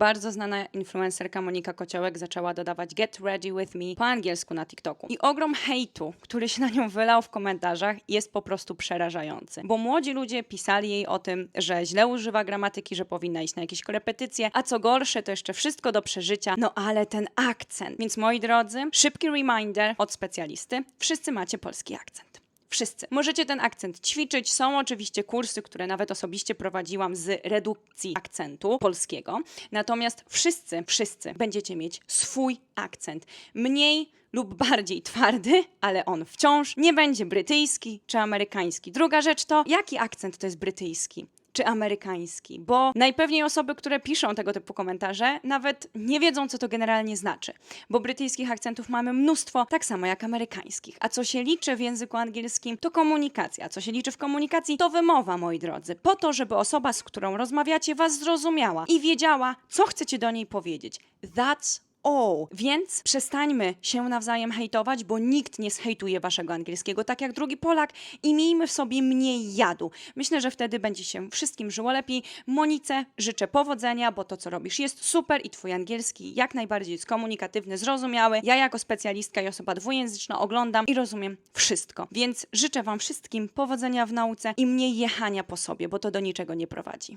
Bardzo znana influencerka Monika Kociołek zaczęła dodawać Get Ready With Me po angielsku na TikToku. I ogrom hejtu, który się na nią wylał w komentarzach, jest po prostu przerażający. Bo młodzi ludzie pisali jej o tym, że źle używa gramatyki, że powinna iść na jakieś korepetycje, a co gorsze, to jeszcze wszystko do przeżycia. No ale ten akcent. Więc moi drodzy, szybki reminder od specjalisty. Wszyscy macie polski akcent. Wszyscy. Możecie ten akcent ćwiczyć. Są oczywiście kursy, które nawet osobiście prowadziłam z redukcji akcentu polskiego. Natomiast wszyscy, wszyscy będziecie mieć swój akcent. Mniej lub bardziej twardy, ale on wciąż nie będzie brytyjski czy amerykański. Druga rzecz to, jaki akcent to jest brytyjski? Czy amerykański, bo najpewniej osoby, które piszą tego typu komentarze, nawet nie wiedzą, co to generalnie znaczy, bo brytyjskich akcentów mamy mnóstwo, tak samo jak amerykańskich. A co się liczy w języku angielskim, to komunikacja. Co się liczy w komunikacji, to wymowa, moi drodzy, po to, żeby osoba, z którą rozmawiacie, was zrozumiała i wiedziała, co chcecie do niej powiedzieć. That's all. Więc przestańmy się nawzajem hejtować, bo nikt nie zhejtuje waszego angielskiego, tak jak drugi Polak i miejmy w sobie mniej jadu. Myślę, że wtedy będzie się wszystkim żyło lepiej. Monice życzę powodzenia, bo to, co robisz jest super i twój angielski jak najbardziej jest komunikatywny, zrozumiały. Ja jako specjalistka i osoba dwujęzyczna oglądam i rozumiem wszystko. Więc życzę wam wszystkim powodzenia w nauce i mniej jechania po sobie, bo to do niczego nie prowadzi.